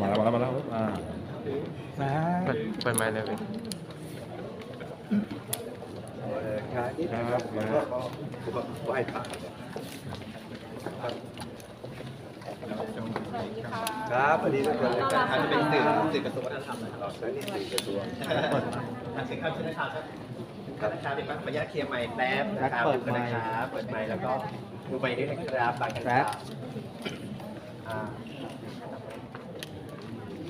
มาแล้วมาแล้วมาแล้วอ่านะเปิดเปิดไมค์เลยพี่ครับนี่นะครับแล้วก็ผมก็ไหว้พระ ครับพอดีทุกคนเลยครับอาจจะเป็นสื่อสื่อกระทรวงวัฒนธรรมนะครับและนี่สื่อกระทรวงอะเชิญครับเชิญนะครับครับนะครับเดี๋ยวขออนุญาตเคลียร์ไมค์แป๊บนะครับดูกันนะครับเปิดไมค์แล้วก็ดูไมค์ด้วยนะครับบางกันครับอ่า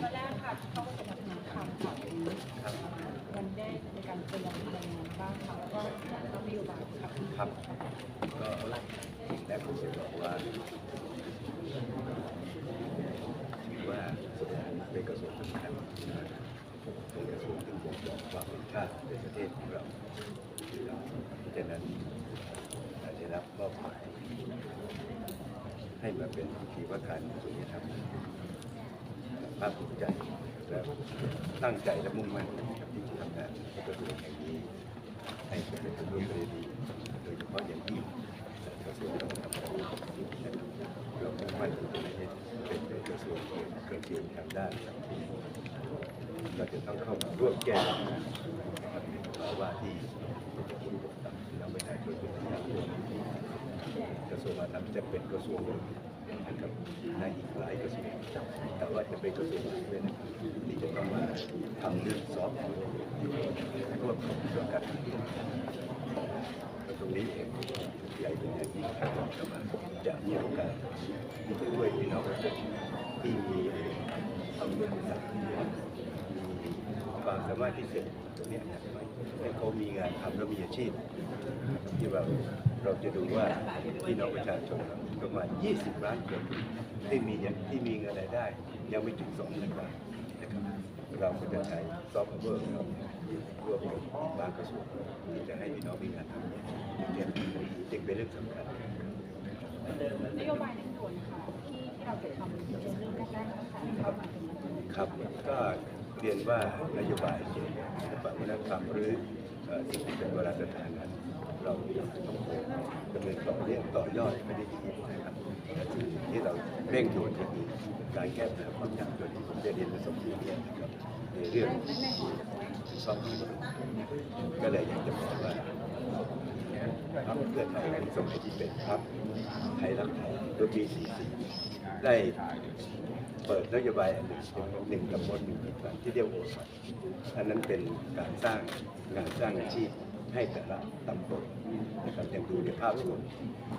วันแรกค่ะเข้าไปกับงานคำค่ะวันแรกในการเตรียมอะไรงานบ้างค่ะแล้วก็ต้องมีอยู่บ้างค่ะครับก็และผมจะบอกว่าถือว่า สถานเป็นกระทรวงสำคัญเป็นกระทรวงที่บ่งบอกความเป็นชาติในประเทศของเราเพราะฉะนั้นได้รับมอบหมายให้มาเป็นทีว่าการกระทรวงยุติธรรมภาคภูมิใจและตั้งใจและมุ่งมั่นที่จะทำงานในกระทรวงแห่งนี้ให้เป็นกระทรวงเรดีโดยเฉพาะอย่างยิ่ง กระทรวงการทำงานเรามุ่งมั่นเป็นกระทรวงที่เกิดเกี่ยนทางด้านสังคมเราจะต้องเข้ามาร่วมแก้ปัญหาะครับในภาวะที่คุณตกต่ำเราไม่ได้ช่วยเป็นทางร่วมกระทรวงการทำจะเป็นกระทรวง นึ่งนะครับในอีกหลายกระทรวงแต่ว่าจะเป็นกระทรวงหนด้วยนะที่จะต้องมาทำเรื่องซอฟต์แวร์ร่วมกับกระทรวงการคลังตรงนี้เองใหญ่เป็นอย่างยิ่งครับจะมาจะมีโอกาสที่จะช่วยพี่น้องประชาชนที่มีความรู้ทักษะความสามารถพิเศษตรงนี้นะให้เขามีงานทำและมีอาชีพที่ว่า เราจะดูว่าพี่น้องประชาชนประมาณ 20 ล้านคนที่มีที่มีเงินรายได้ ยังไม่ถึง2เงินบาทนะครับเราก็จะใช้ซอฟต์แวร์เราร่วมกับบางกระทรวงที่จะให้พี่น้องมีงานทำเนี่ยจึงเป็นเรื่องสำคัญนโยบายในส่วนค่ะที่ที่เราจะทำเป็นเรื่องแรกๆนะคะที่เข้ามาเป็นมาตรการครับก็เรียนว่านโยบายศิลปะวัฒนธรรมหรือเอ่อสิ่งที่เป็นโบราณสถานนั้น เราต้องดำเนินต่อเนื่องต่อยอดไม่ได้ทิ้งนะครับแต่สิ่งที่เราเร่งด่วนก็คือการแก้ปัญหาความยากจนที่ผมได้เรียนมาสองปีเนี่ยนะครับในเรื่องซ่อมที่ก็เลยอยากจะบอกว่าพรรคเพื่อไทยในสมัยที่เป็นพรรคไทยรักไทยโดยปี44ได้เปิดนโยบายอันหนึ่งเป็นหนึ่งตำบลหนึ่งกิจการที่เรียกว่าโอสถอันนั้นเป็นการสร้างงานสร้างอาชีพ ให้แต่ละตำบลนะครับยังดูในภาพรวม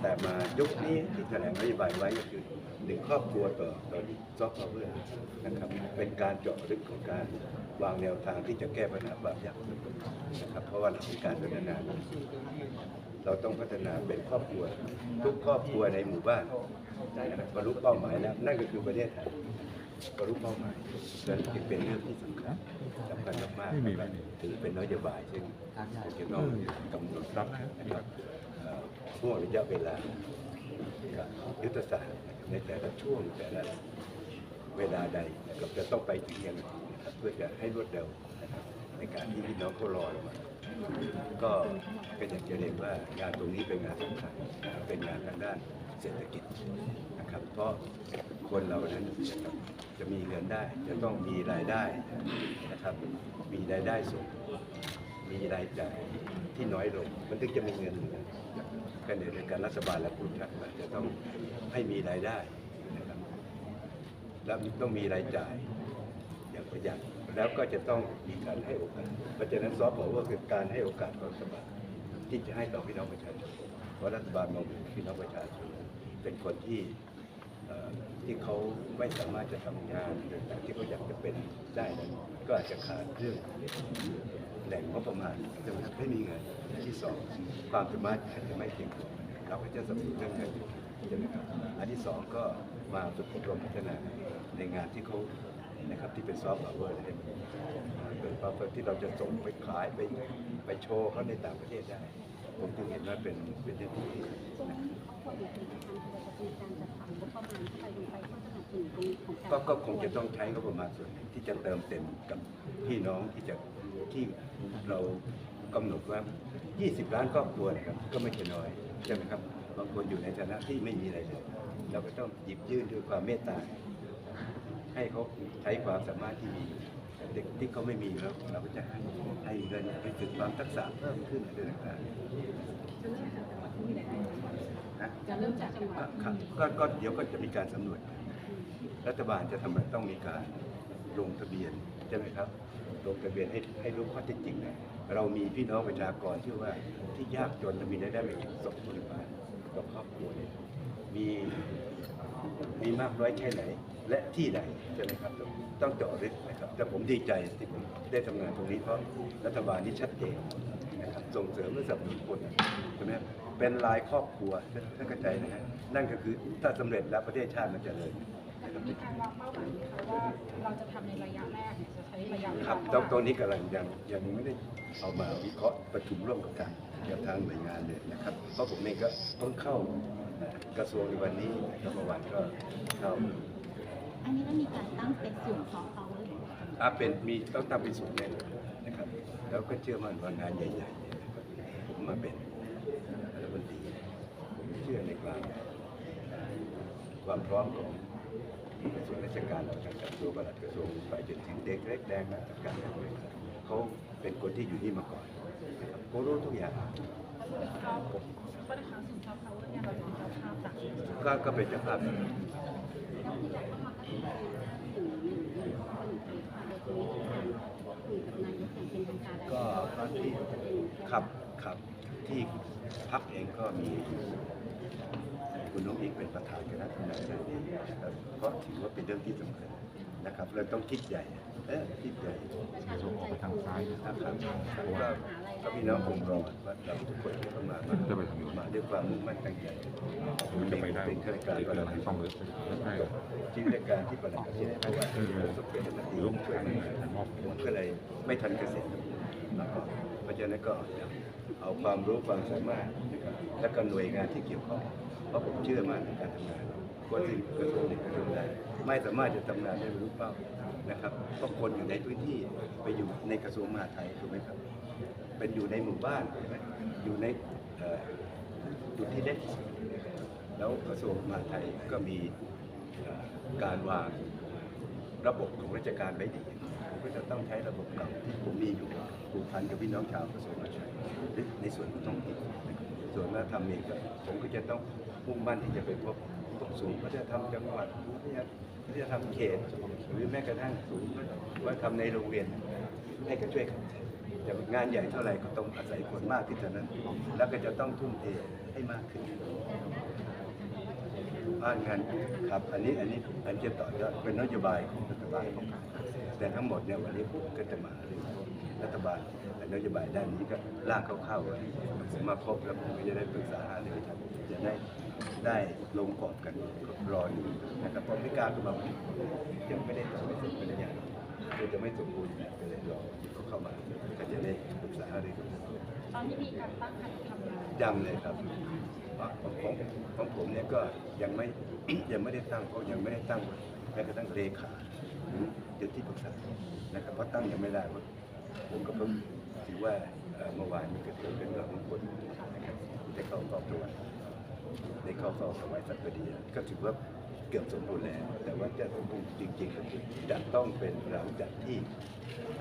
แต่มายุคนี้ที่แถลงนโยบายไว้ก็คือหนึ่งครอบครัวต่อต่อซอฟต์พาวเวอร์นะครับเป็นการเจาะลึกของการวางแนวทางที่จะแก้ปัญหาแบบยากจนนะครับเพราะว่าเราเป็นการพัฒนาเราต้องพัฒนาเป็นครอบครัว ทุกครอบครัวในหมู่บ้านบบรรลุเป้าหมายแล้วนั่นก็คือประเทศไทย บรรลุเป้าหมายนั่นจึงเป็นเรื่องที่สำคัญสำคัญมากๆนะครับถือเป็นนโยบายซึ่งจะต้องกำหนดรับนะครับเอ่อห่วงระยะเวลากับยุทธศาสตร์ในแต่ละช่วงแต่ละเวลาใดนะครับจะต้องไปถึงยังไงนะครับเพื่อจะให้รวดเร็วนะครับในการที่พี่น้องเขารอเรามาก็ก็อยากจะเรียนว่างานตรงนี้เป็นงานสำคัญนะครับเป็นงานทางด้าน เศรษฐกิจนะครับ เพราะคนเรานั้นนะครับจะมีเงินได้ จะต้องมีรายได้นะครับ มีรายได้สูง มีรายจ่ายที่น้อยลง มันถึงจะมีเงินเหลือกันในเรื่องการรัฐบาลและผู้ชักจะต้องให้มีรายได้นะครับแล้วต้องมีรายจ่ายอย่างประหยัดแล้วก็จะต้องมีการให้โอกาส เพราะฉะนั้นซอฟต์พาวเวอร์คือการให้โอกาสของรัฐบาลที่จะให้ต่อพี่น้องประชาชนเพราะรัฐบาลมองเห็นพี่น้องประชาชน เป็นคนที่ที่เขาไม่สามารถจะทำงานต่างที่เขาอยากจะเป็นได้นั้นก็อาจจะขาดเรื่องแหล่งงบประมาณจะไม่มีเงินที่สองความสามารถอาจจะไม่เพียงพอเราก็จะสนับสนุนเรื่องเงินใช่ไหมครับอันที่สองก็มาฝึกอบรมพัฒนาในงานที่เขานะครับที่เป็นซอฟต์พาวเวอร์นะครับเป็นซอฟต์พาวเวอร์ที่เราจะส่งไปขายไปไปโชว์เขาในต่างประเทศได้ ผมจึงเห็นว่าเป็นเป็นเรื่องที่ดีตรง นี้เขาควรมีการทำจะมีการจัดสรรงบประมาณเข้าไปลงไปเพื่อสนับสนุนตรงนี้ของการก็ก็คงจะต้องใช้งบประมาณส่วนหนึ่งที่จะเติมเต็มกับพี่น้องที่จะที่เรากำหนดว่า 20 ล้านครอบครัวนะครับก็ไม่ใช่น้อยใช่ไหมครับบางคนอยู่ในฐานะที่ไม่มีอะไรเลย เราก็ต้องหยิบยื่นด้วยความเมตตา ให้เขาใช้ความสามารถที่มีเด็กที่เขาไม่มีแล้วเราก็จะให้ให้เงินไปฝึกความทักษะเพิ่มขึ้นอะไรต่างๆ นะจะเริ่มจากจังหวัก็ดครับก็ก็เดี๋ยวก็จะมีการสำรวจ รัฐบาลจะทำอะไรต้องมีการลงทะเบียนใช่ไหมครับ ลงทะเบียนให้ให้รู้ข้อเท็จจริงนะเรามีพี่น้องประชากรที่ว่าที่ยากจนและมีรายได้ไม่ถึงสองคนบาทต่อครอบครัวเนี่ยมีมีมากน้อยแค่ไหน และที่ไหนใช่ไหมครับ ต้องเจาะลึกนะครับแต่ผมดีใจที่ผมได้ทำงานตรงนี้เพราะรัฐบาลที่ชัดเจนนะครับ ส่งเสริมและสนับสนุนคนใช่ไหมครับเป็นรายครอบครัวท่านเข้าใจนะฮะนั่นก็คือถ้าสำเร็จแล้วประเทศชาติมันจเจริญมีการวางเป้าหมายไหมคะว่าเราจะทำในระยะแรกเนี่ยจะใช้ระยะเวครับลาตรงตรงนี้กำลังยังยังไม่ได้เอามาวิเคราะห์ประชุมร่วมกับทางกับทางหน่วยงานเลยนะครับ เพราะผมเองก็เพิ่งเข้ากระทรวงในวันนี้นะครับเมื่อวานก็เข้าอันนี้ก็มีการตั้งเป็นศูนย์ซอฟต์พาวเวอร์อาเป็นมีต้องทำเป็นสูตรแน่นอนนะครับแล้วก็เชื่อมั่นว่างานใหญ่ๆ มมาเป็นรัฐมนตรีผมเชื่อในความความพร้อมของส่วนราชการเราทั้งกระทรวงปลัดกระทรวงฝ่ายจนถึงเด็กเล็กแดงนะการเมืองเขาเป็นคนที่อยู่นี่มาก่อนนะครับเขารู้ทุกอย่างเราก็ได้ครั้งสุดท้ายเขาเนี่ยเราเป็นเจ้าภาพจากก็ก็เป็นเจ้าภาพแล้วที่อยากเข้ามาก็คือถึงหนึ่งหนึ่งข้อหนึ่งเป็นความในตรงนี้การคุยกับ ที่พักเองก็มีคุณน้องอิงเป็นประธานคณะทำงานในนี้นะครับเพราะถือว่าเป็นเรื่องที่สำคัญนะครับเราต้องคิดใหญ่เออคิดใหญ่ประชาชนใจฟูนะครับก็ก็พี่น้องผมรอว่าเราทุกคนที่เข้ามามามาด้วยความมุ่งมั่นตั้งใจผมเองเป็นข้าราชการประหลัดช่องเลยใช่ที่ราชการที่ประหลัดเกษตรเพราะว่าผมสมเด็จพระนตีช่วยมาผมก็เลยไม่ทันเกษตรแล้วก็เพราะฉะนั้นก็ เอาความรู้ความสามารถและก็หน่วยงานที่เกี่ยวข้องเพราะผมเชื่อมั่นในการทำงานคนที่กระทรวงนี้กระทรวงใดไม่สามารถจะทำงานได้รู้เป้านะครับเพราะคนอยู่ในพื้นที่ไปอยู่ในกระทรวงมหาดไทยถูกไหมครับ เป็นอยู่ในหมู่บ้านใช่ไหมอยู่ในจุดที่เล็กที่สุดแล้วกระทรวงมหาดไทยก็มีการวางระบบของราชการไว้ดีผมก็จะต้องใช้ระบบเก่าที่ผมมีอยู่ผูกพันกับพี่น้องชาวกระทรวงมหาดไทย ส่วนท้องถิ่นส่วนวัฒนธรรมเองก็ผมก็จะต้องมุ่งมั่นที่จะไปพบพบศูนย์วัฒนธรรมจังหวัดวัฒนธรรมเขตหรือแม้กระทั่งศูนย์วัฒนธรรมในโรงเรียนให้กันช่วยกันจะงานใหญ่เท่าไหร่ก็ต้องอาศัยคนมากที่เท่านั้น แล้วก็จะต้องทุ่มเทให้มากขึ้นผ่านงานครับอันนี้อันนี้อันจะต่อยอดเป็นนโยบายของรัฐบาลแต่ทั้งหมดเนี่ยวันนี้ผมก็จะมาเรื่อง รัฐบาลนโยบายด้านนี้ก็ร่างคร่าวๆไว้ผมมาครบแล้วผมก็จะได้ปรึกษาหารือกันจะได้ได้ลงกรอบกันรออยู่นะครับเพราะไม่กล้ารก็มายังไม่ได้ทำไม่เสร็จไม่ได้ยังคือจะไม่สมบูรณ์แบบก็เลยรอเขาเข้ามาก็จะได้ปรึกษาหารือกันตอนนี้มีการตั้งคณะทำงานยังเลยครับของของของผมเนี่ยก็ยังไม่ยังไม่ได้ตั้งเขายังไม่ได้ตั้งแม้กระทั่งเลขาหรือเดี๋ยวที่ปรึกษานะครับเพราะตั้งยังไม่ได้เพราะ ผมก็เพิ่งถือว่าเมื่อวานนี้ก็ถือเป็นเรื่องของคนนะครับได้เข้าเฝ้าถวยได้เข้าเฝ้าถวายสัตว์ดีก็ถือว่าเกือบสมบูรณ์แล้วแต่ว่าจะสมบูรณ์จริงๆก็คือจะต้องเป็นหลังจากที่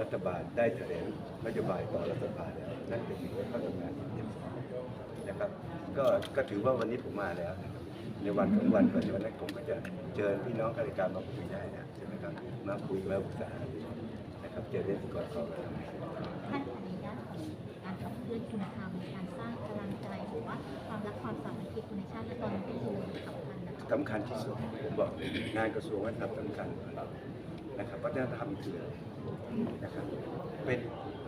รัฐบาลได้แถลงนโยบายต่อรัฐบาลแล้วนั่นเป็นสิ่งที่เขาทำงานเต็มนะครับก็ก็ถือว่าวันนี้ผมมาแล้วนะครับในวันของวันก่อนวันนั้นผมก็จะเชิญพี่น้องข้าราชการมาคุยได้นะใช่ไหมครับมาคุยมาปรึกษา ครับเจอเรื่องก่อนก่อนท่านในด้านของการขับเคลื่อนคุณธรรมการสร้างพลังใจหรือว่าความรักความสามัคคีคนในชาติและตอนนี้เป็นตัวสำคัญนะคะสำคัญที่สุดผมบอกงานกระทรวงวัฒนธรรมสำคัญนะครับวัฒนธรรมคือนะครับเป็น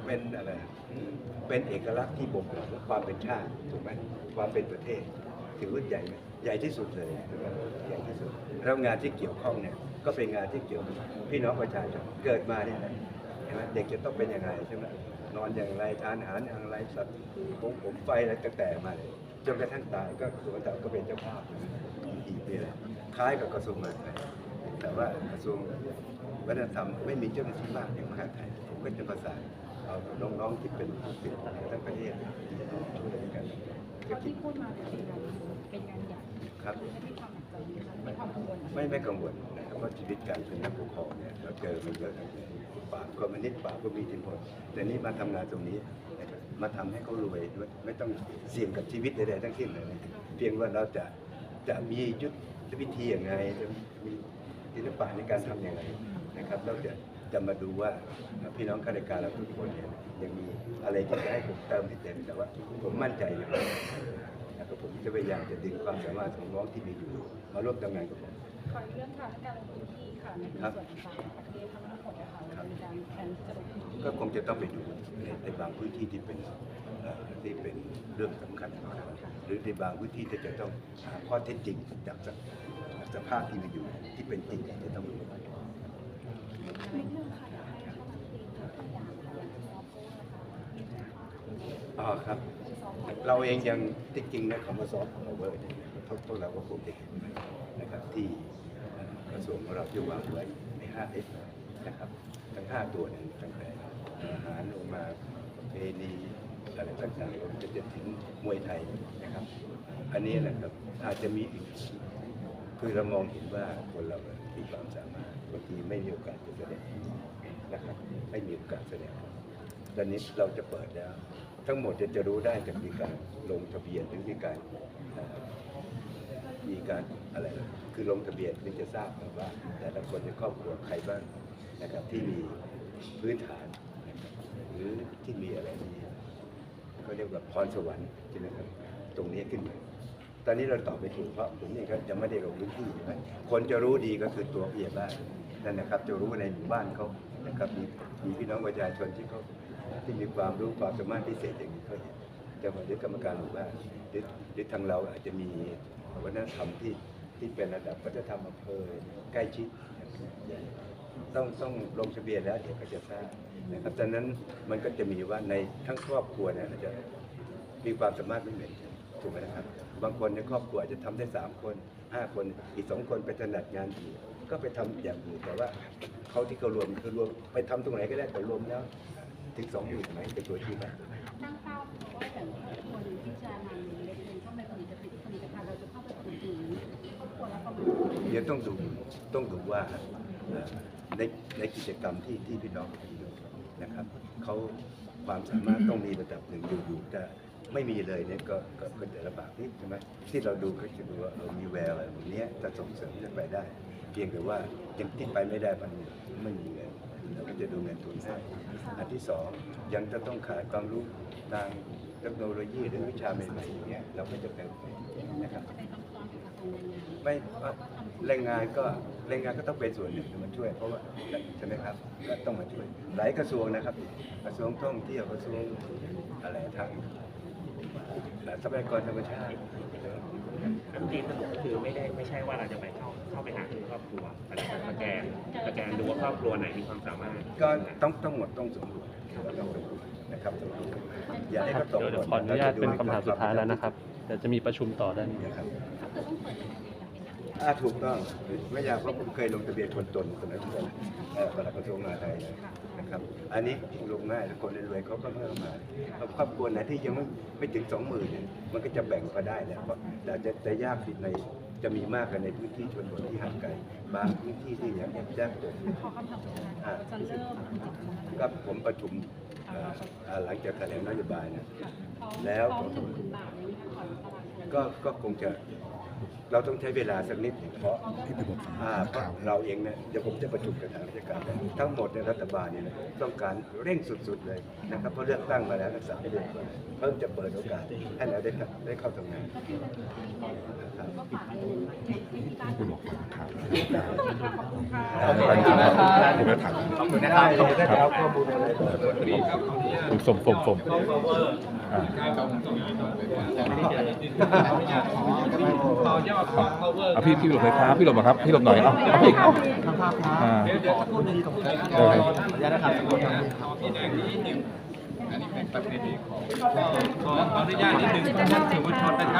เป็นอะไรเป็นเอกลักษณ์ที่บ่งบอกความเป็นชาติถูกไหมความเป็นประเทศถือว่าใหญ่ไหมใหญ่ที่สุดเลยใหญ่ที่สุดแล้วงานที่เกี่ยวข้องเนี่ยก็เป็นงานที่เกี่ยวกับพี่น้องประชาชนเกิดมาเนี่ยนะ เห็นไหมเด็กจะต้องเป็นยังไงใช่ไหมนอนอย่างไรทานอาหารอย่างไรสัตว์ผมผมไฟอะไรตั้งแต่มาเลยจนกระทั่งตายก็กระทรวงวัฒนธรรมก็เป็นเจ้าภาพอีกปีละคล้ายกับกระทรวงมหาดไทยแต่ว่ากระทรวงวัฒนธรรมไม่มีเจ้าหน้าที่มากอย่างมหาดไทยผมก็จะประสานเอาน้องๆที่เป็นผู้ปิดทั้งประเทศช่วยกันก็เท่าคิที่ดพูดมาเนี่ยเป็นงานเป็นงานใหญ่ครับไม่ได้ความหนักใจนะคะไม่ความกังวลอะไรไม่ไม่กังวลนะครับว่าชีวิตการเป็นนักปกครองเนี่ยเราเจอมันเยอะตั้งแต่ ปราบก็มานิดปราบก็มีอิทธิพลแต่นี่มาทำงานตรงนี้นะครับมาทำให้เขารวยด้วยไม่ต้องเสี่ยงกับชีวิตใดๆทั้งสิ้นเลยนะเพียงว่าเราจะจะมียุทธวิธีอย่างไงจะมีศิลปะในการทำอย่างไรนะครับเราจะจะมาดูว่าพี่น้องข้าราชการเราทุกคนเนี่ยยังมีอะไรที่จะให้ผมเติมให้เต็มแต่ว่าผมมั่นใจอยู่นะครับ ผมจะพยายามจะดึงความสามารถของน้องที่มีอยู่ มาร่วมทำงานกับผมขอเรื่องค่ะการลงพื้นที่ค่ะในส่วนต่างๆประเทศทั้งหมดนะคะมีการแผนที่จะลงพื้นที่ก็คงจะต้องไปดูในในบางพื้นที่ที่เป็นเอ่อที่เป็นเรื่องสำคัญนะครับหรือในบางพื้นที่ที่จะต้องหาข้อเท็จจริงจากสสภาพที่มีอยู่ที่เป็นจริงที่จะต้องดูนิดนึงค่ะอยากให้เข้ามาตีตัวอย่างค่ะอย่างซอฟต์โค้ดนะคะอ๋อครับ เราเองยังจริงนะคำว่าซอฟต์พาวเวอร์เนี่ยพวกพวเราก็คงจะเห็นนะครับที่กระทรวงของเราที่วางไว้ใน 5S นะครับทั้ง 5 ตัวเนี่ยตั้งแต่อาหารลงมาประเพณีอะไรต่างๆรวมจะจนถึงมวยไทยนะครับ อันนี้นะครับอาจจะมีอีกคือเรามองเห็นว่าคนเรามีความสามารถบางทีไม่มีโอกาสจะแสดงนะครับไม่มีโอกาสแสดงตอนนี้เราจะเปิดแล้ว ทั้งหมดจะจะรู้ได้จากมีการลงทะเบียนหรือมีการมีการอะไรคือลงทะเบียนถึงจะทราบว่า แต่ละคนในครอบครัวใครบ้างนะครับที่มีพื้นฐาน หรือที่มีอะไรที่เขาเรียกว่าพรสวรรค์ใช่ไหมครับตรงนี้ขึ้นมาตอนนี้เราตอบไม่ถูกเพราะผมเองก็ยังไม่ได้ลงพื้นที่ใช่ไหมคนจะรู้ดีก็คือตัวผู้ใหญ่บ้านนั่นนะครับ จะรู้ในหมู่บ้านเขานะครับมีมีพี่น้องประชาชนที่เขา ที่มีความรู้ความสามารถพิเศษอย่างนี้เขาเห็นจะมาหรือกรรมการหมู่บ้านหรือหรือทางเราอาจจะมีวัฒนธรรมที่ที่เป็นระดับวัฒนธรรมอำเภอใกล้ชิดต้องต้องลงทะเบียนแล้วเดี๋ยวก็จะทราบนะครับดังนั้นมันก็จะมีว่าในทั้งครอบครัวเนี่ยอาจจะมีความสามารถไม่เหมือนกันถูกไหมนะครับ บางคนในครอบครัวอาจจะทำได้สามคนห้าคนอีกสองคนไปถนัดงานอื่นก็ไปทำอย่างอื่นแต่ว่าเขาที่เขารวมคือรวมไปทำตรงไหนก็ได้แต่รวมแล้ว ถึงสองหมื่นไหมเป็นตัวที่ไหมตั้งเป้าว่าอย่างครอบครัวหนึ่งที่จะนำเล็กๆเข้าไปผลิตผลิตภัณฑ์เราจะเข้าไปผลิตถึงครอบครัวละประมาณเดี๋ยวต้องดูต้องดูว่าเอ่อในในกิจกรรมที่ที่พี่น้องทำอยู่นะครับเขาความสามารถต้องมีระดับหนึ่งอยู่ๆจะไม่มีเลยเนี่ยก็ก็ก็จะลำบากนิดใช่ไหมที่เราดูก็จะดูว่าเออมีแววอะไรแบบเนี้ยจะส่งเสริมจะไปได้ เพียงแต่ว่ายังที่ไปไม่ได้มันไม่มีเงิน เราก็จะดูเงินทุนให้อันที่สองยังจะต้องขาดความรู้ทางเทคโนโลยีหรือวิชาใหม่ๆอย่างเงี้ยเราก็จะเป็นนะครับจะไปทำตอนกับกระทรวงแรงงานไม่แรงงานก็แรงงานก็ต้องเป็นส่วนหนึ่งที่มาช่วย เพราะว่าใช่ไหมครับก็ต้องมาช่วยหลายกระทรวงนะครับ กระทรวงท่องเที่ยวกระทรวงอะไรทางทรัพยากรธรรมชาติอันที่สรุปก็คือไม่ได้ไม่ใช่ว่าเราจะไปเข้าเข้าไปหาทุกครอบครัวแต่เราจะสแกน สแกนดูว่าครอบครัวไหนมีความสามารถก็ต้องต้องหมดต้องสมบูรณ์ต้องสมบูรณ์นะครับสมบูรณ์อย่าให้เขาตกเดี๋ยวหเดี๋ยวล่ขออนุญาตเป็นคำถามสุดท้ายแล้วนะครับเดี๋ยวจะมีประชุมต่อด้านนี้นะครับก็คือต้องเปิดเป็นอย่างเป็นทางการอ่าถูกต้องไม่อยากเพราะผมเคยลงทะเบียนคนจนสมัยก่อนเอ่อประหลัดกระทรวงมหาดไทยนะครับอันนี้ลงง่ายแล้วคนรวยๆเขาก็เพิ่มมาครอบครัวไหนที่ยังไม่ไม่ถึงสองหมื่นเนี่ยมันก็จะแบ่งพอได้แล้วเพราะแต่จะจะยากติดใน จะมีมากกันในพื้นที่ชนบทที่ห่างไกลบางพื้นที่ที่ยังยากจนขอคำถามสุดท้ายค่ะจะเริ่มครับผมประชุมหลังจากแถลงนโยบายนะแล้วก็คงจะ เราต้องใช้เวลาสักนิดหนึ่งเพราะอ่าเพราะเราเองเนี่ยเดี๋ยวผมจะประชุมกับทางราชการ ทั้งหมดในรัฐบาลเนี่ยนะต้องการเร่งสุดๆเลยนะครับเพราะเลือกตั้งมาแล้วรักษาเดือนกว่าเพิ่มจะเปิดโอกาสให้เราได้เข้าได้เข้าทำงานก็คือมันมีครับก็ฝากอันหนึ่งให้ที่บ้านขอบคุณค่ะขอบคุณนะครับได้เลยถ้าจะเอาข้อมูลอะไรก็สมสมสม ต่อยอด power เอาพี่พี่หลบเลยครับพี่หลบมาครับพี่หลบหน่อยเอาเอาพี่เอาอ่า เดี๋ยวเดี๋ยวสักครู่หนึ่งเออขออนุญาตนะครับพี่แดงนิดหนึ่งอันนี้เป็นประเพณีของขอขออนุญาตนิดนึงท่านสื่อมวลชนนะครับ